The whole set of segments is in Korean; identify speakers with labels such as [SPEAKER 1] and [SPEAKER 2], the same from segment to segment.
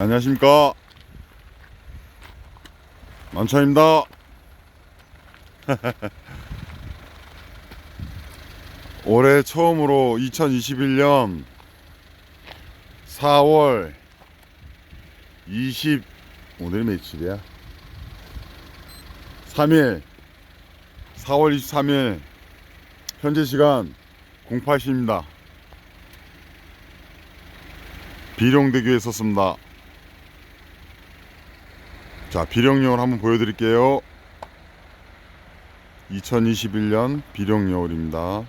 [SPEAKER 1] 안녕하십니까. 만차입니다. 올해 처음으로 2021년 4월 20 오늘 며칠이야? 3일. 4월 23일 현재 시간 08시입니다. 비룡대교에 섰습니다 자, 비령여울 한번 보여드릴게요. 2021년 비령여울입니다.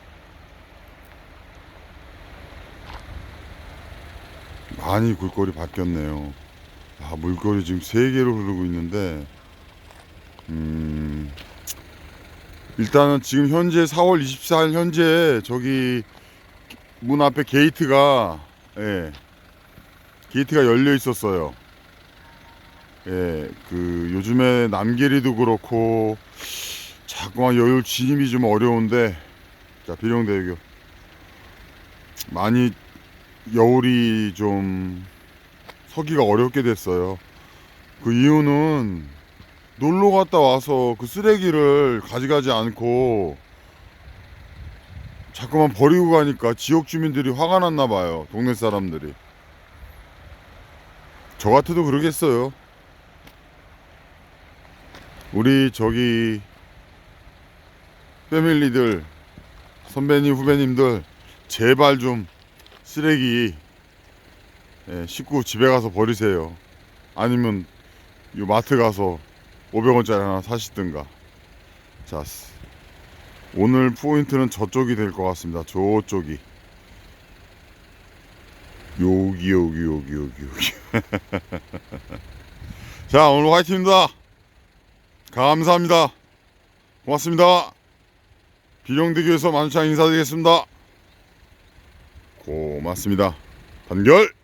[SPEAKER 1] 많이 굴골이 바뀌었네요. 아, 물골이 지금 세 개로 흐르고 있는데, 음, 일단은 지금 현재 4월 24일 현재 저기 문 앞에 게이트가, 예, 게이트가 열려 있었어요. 예, 그 요즘에 남계리도 그렇고 자꾸만 여유 진입이 좀 어려운데 자 비룡대교 많이 여울이 좀 서기가 어렵게 됐어요. 그 이유는 놀러 갔다 와서 그 쓰레기를 가져가지 않고 자꾸만 버리고 가니까 지역 주민들이 화가 났나 봐요. 동네 사람들이. 저 같아도 그러겠어요. 우리 저기 패밀리들 선배님 후배님들 제발 좀 쓰레기 예, 씻고 집에 가서 버리세요. 아니면 이 마트 가서 500원짜리 하나 사시든가. 자 스- 오늘 포인트는 저쪽이 될 것 같습니다. 저쪽이. 여기 여기 여기 여기 여기. 자 오늘 화이팅입니다 감사합니다. 고맙습니다. 비룡대교에서 만찬 인사드리겠습니다. 고맙습니다. 단결!